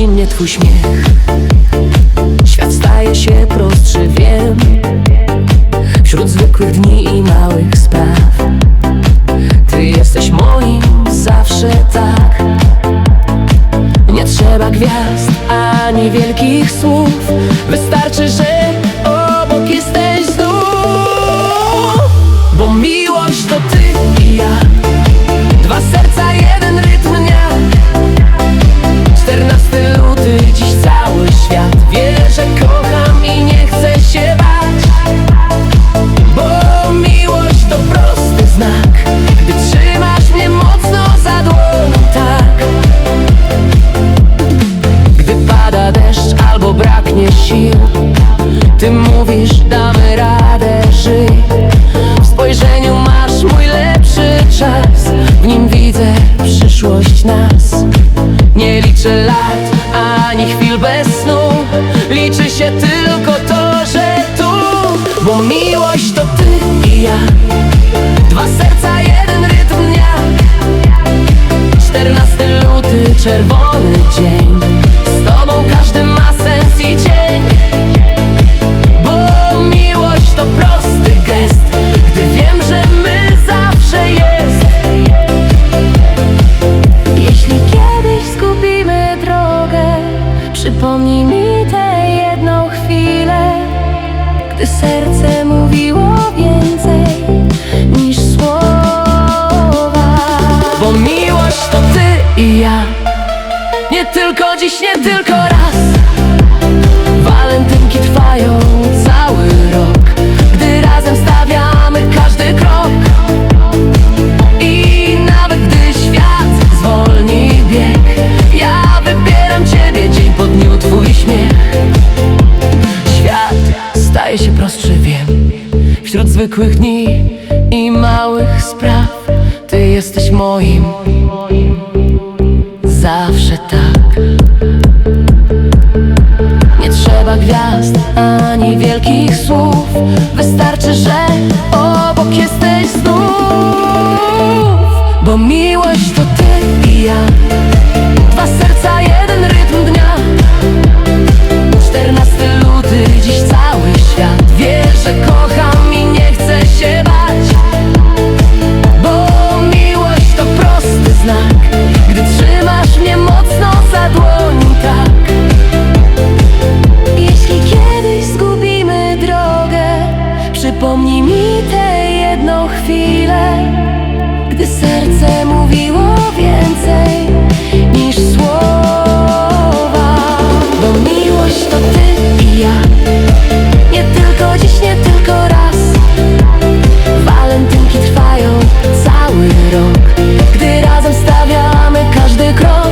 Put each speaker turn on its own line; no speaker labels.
Budzi mnie twój śmiech. Świat staje się prostszy, sił Ty mówisz, damy radę, żyj W spojrzeniu masz mój lepszy czas. W nim widzę przyszłość nas. Nie liczę lat, ani chwil bez snu. Liczy się tylko to, że tu Bo miłość to ty i ja. Dwa serca, jeden rytm dnia. 14 luty, czerwony dzień to prosty gest Gdy wiem, że my zawsze jest.
Jeśli kiedyś zgubimy drogę, przypomnij mi tę jedną chwilę, gdy serce mówiło więcej niż słowa.
Bo miłość to ty i ja. Nie tylko dziś, nie tylko raz zwykłych dni i małych spraw. Ty jesteś moim. Zawsze tak. Nie trzeba gwiazd ani wielkich słów. Wystarczy, że obok jesteś znów Bo miłość Przypomnij mi tę jedną chwilę, gdy serce mówiło więcej niż słowa. Bo miłość to ty i ja, nie tylko dziś, nie tylko raz. Walentynki trwają cały rok, gdy razem stawiamy każdy krok.